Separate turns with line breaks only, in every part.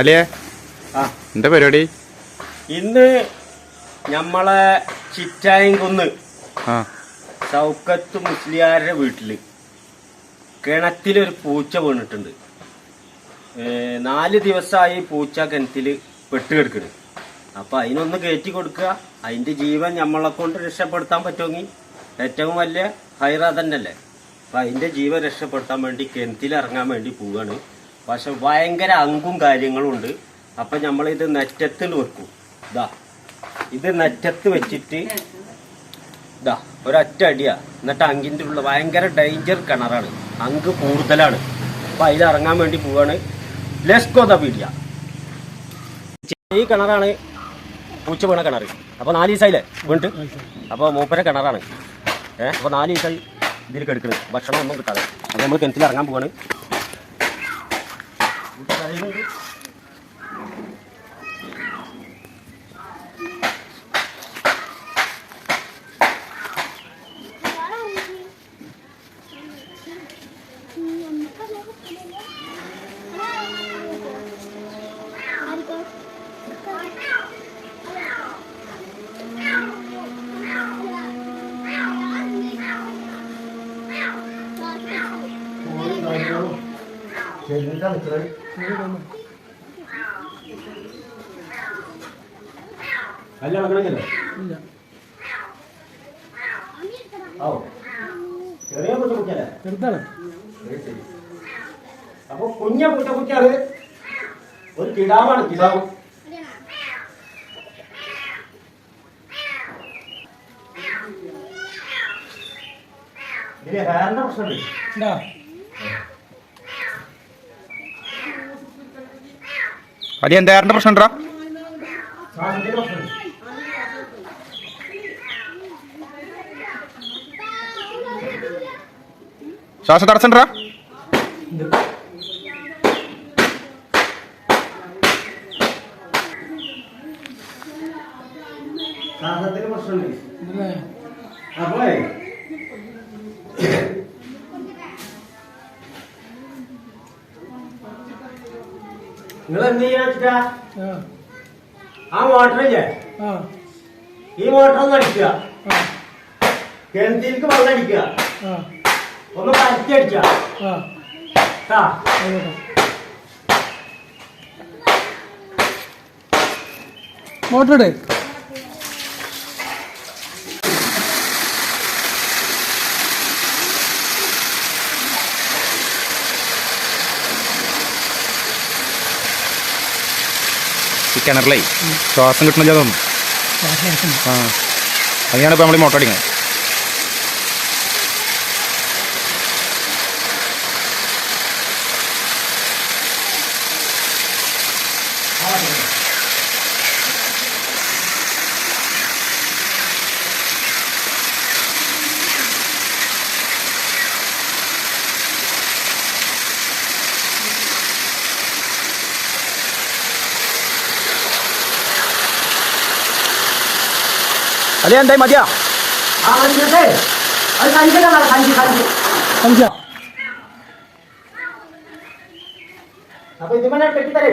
അല്ലേ എന്താ പരിപാടി?
ഇന്ന് നമ്മളെ ചിറ്റായംകുന്ന് സൗക്കത്ത് മുസ്ലിയാരുടെ വീട്ടിൽ കിണറ്റിലൊരു പൂച്ച വീണിട്ടുണ്ട്. നാല് ദിവസമായി പൂച്ച കിണറ്റിൽ പെട്ടുകിടക്കണ് അപ്പൊ അതിനൊന്ന് കയറ്റി കൊടുക്കുക. അതിന്റെ ജീവൻ നമ്മളെ കൊണ്ട് രക്ഷപ്പെടുത്താൻ പറ്റുമെങ്കിൽ ഏറ്റവും വലിയ ഹൈറ തന്നെയല്ലേ അപ്പൊ അതിന്റെ ജീവൻ രക്ഷപ്പെടുത്താൻ വേണ്ടി കിണറ്റിൽ ഇറങ്ങാൻ വേണ്ടി പോവാണ്. പക്ഷെ ഭയങ്കര അങ്കും കാര്യങ്ങളും ഉണ്ട്. അപ്പൊ നമ്മളിത് നെറ്റത്തിൽ വെക്കും. ഇതാ ഇത് നെറ്റത്ത് വെച്ചിട്ട് ഇതാ ഒരൊറ്റ അടിയാ. എന്നിട്ട് അങ്കിന്റെ ഉള്ള ഭയങ്കര ഡേഞ്ചർ കിണറാണ്. അങ്ക് കൂടുതലാണ്. അപ്പൊ അതിൽ ഇറങ്ങാൻ വേണ്ടി പോവാണ്. ലെസ്കോ ദ ഈ കിണറാണ് പൂച്ച വീണ കിണർ അപ്പൊ നാല് ദിവസമായില്ലേ വീണ്ട്? അപ്പൊ മൂപ്പര കിണറാണ്. ഏഹ് അപ്പൊ നാല് ദിവസമായി ഇതിലേക്ക് എടുക്കുന്നത് ഭക്ഷണം ഒന്നും കിട്ടാതെ അപ്പൊ നമ്മൾ കിണറ്റിൽ ഇറങ്ങാൻ പോവാണ്. Muito tirar ele. അല്ല ഓ ചെറിയ
ചെറുതാണ്.
അപ്പൊ കുഞ്ഞ പൂച്ച കുട്ടിയാണ്. ഒരു കിടാവാണ് കിടാവ്. ഇതിന് ഹെയറിന്റെ പ്രശ്നമുണ്ട്.
അലി എന്താ ആരുടെ പ്രശ്നം ഉണ്ടാ ശ്വാസ തടസ്സം ഉണ്ടാ
ശ്വാസത്തിന് പ്രശ്നമുണ്ട്. അപ്പോഴേ നിങ്ങൾ എന്ത് ചെയ്യാ വെച്ചിട്ടാ?
ആ.
മോട്ടറില്ലേ? ഈ മോട്ടർ ഒന്ന് അടിക്കുക കിണറ്റിലേക്ക് വെള്ളം അടിക്കുക. ഒന്ന് പരത്തി അടിച്ച.
മോട്ടർ
കിണറിലേ. ശ്വാസം കിട്ടണില്ല തോന്നുന്നു ആ. അങ്ങനെയാണ് ഇപ്പോൾ നമ്മൾ മോട്ടർ അടിക്കുന്നത് അലി എന്തായി മതിയാ
അപ്പൊ ഇതിങ്ങനെ കെട്ടിത്തരേ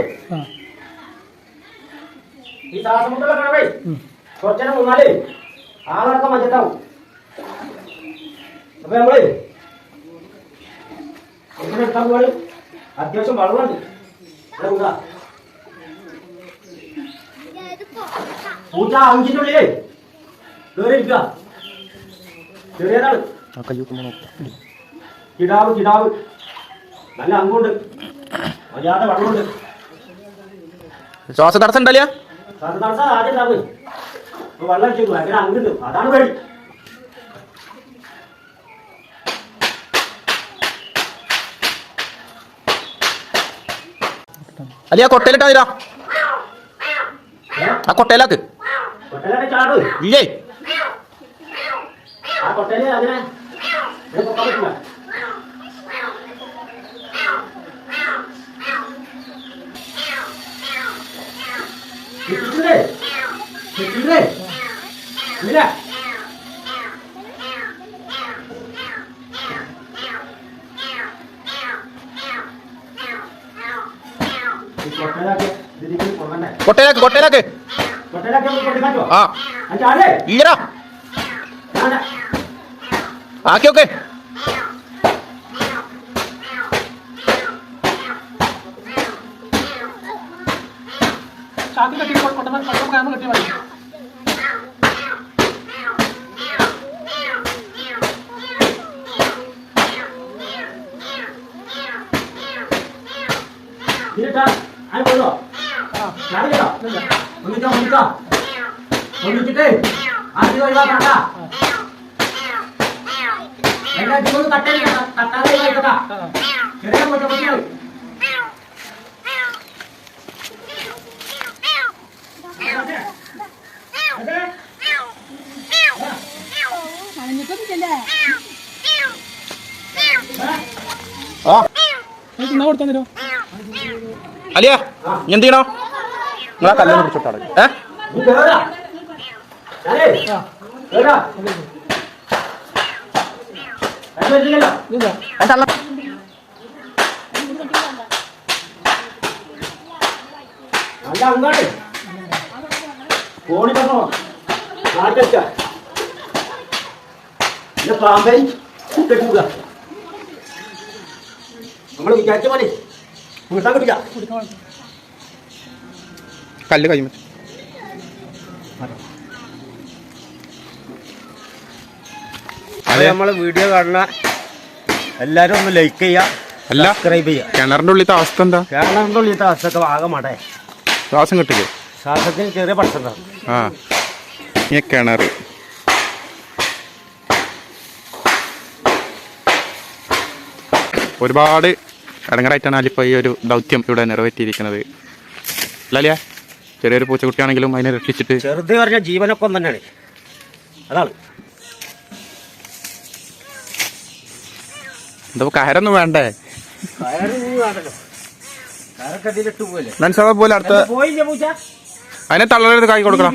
ഈ ശ്വാസമുട്ടുള്ള കിണറേ
ഉം.
കുറച്ചേരം മൂന്നാലേ ആളടക്കം മഞ്ചത്താവും അപ്പൊ നമ്മൾ ഇങ്ങനെ എടുക്കാൻ പോവാണ് അത്യാവശ്യം വെള്ളമുണ്ട് ഇവിടെ കൂടാ പൂച്ച അഞ്ചിന്റെ ചെറിയതാണ് കിടാവ് കിടാവ്. നല്ല അങ്കുണ്ട് മര്യാദ വെള്ളമുണ്ട്.
ശ്വാസ തടസ്സം ഉണ്ടല്ലേ
സാധാരണ ആദ്യം ഉണ്ടാവ് വെള്ളം അടിച്ചു ഭയങ്കര അങ്കുണ്ട് അതാണ് പേടി
അലി ആ കൊട്ടയിലിട്ടാ ആ കൊട്ടയിലാക്ക്. ഇല്ലേ?
കൊട്ടയിൽ അങ്ങനെ ഇത് പൊക്കാൻ പറ്റില്ല? ഇല്ല.
കൊട്ടയിലാക്ക് കൊട്ടയിലാക്ക് ആ. ഇല്ലടാ 아,
오케이, 오케이. शादी का
टीम कटमन कटम का हम गड्डी वाली धीरे का आई बोलो
नारे
का मम्मी का
मम्मी का मम्मी कितने आज की बार बात आता നീ എന്ത് ചെയ്യണോ? നിങ്ങളാ കല്യാണം പിടിച്ചോട്ടാണ് ഏ?
നീ കേറാ. ചാലേ കേറാ. അത് പറ്റില്ലല്ലോ
ഇല്ല
അതിന്റെ അള്ള
പറഞ്ഞോ. നാട്ടച്ച പാമ്പേ നമ്മൾ വിചാരിച്ച പോലെ. വീട്ടാൻ കിട്ടില്ല
കല്ല് കൈ
അത് നമ്മളെ വീഡിയോ കാണുന്ന. എല്ലാരും ഒന്ന് ലൈക്ക് ചെയ്യുക
അല്ല
സബ്സ്ക്രൈബ് ചെയ്യുക
കിണറിന്റെ ഉള്ളിലത്തെ അവസ്ഥ എന്താ?
കേരളം ഉള്ളിലത്തെ അവസ്ഥയൊക്കെ ആകെ മടേ.
ശ്വാസം കിട്ടില്ലേ?
ശ്വാസത്തിന് ചെറിയ പ്രശ്നം
ആ. ഈ കിണർ ഒരുപാട് ഇടങ്ങറായിട്ടാണ് അലിപ്പോ ഈ ഒരു ദൗത്യം ഇവിടെ നിറവേറ്റിയിരിക്കുന്നത്. അല്ലാലിയ ചെറിയൊരു പൂച്ചക്കുട്ടിയാണെങ്കിലും അതിനെ രക്ഷിച്ചിട്ട്
ചെറുത് പറഞ്ഞ ജീവനൊക്കെ ഒന്ന് തന്നെയാണ് അതാണ്.
എന്താ കയറൊന്നും വേണ്ടേ?
കയറ് നീ വേണ്ടല്ലോ കയറൊക്കെ ഇതിലിട്ട്
പോലെ അടുത്ത അതിനെ തള്ളരുത് കായി കൊടുക്കണം.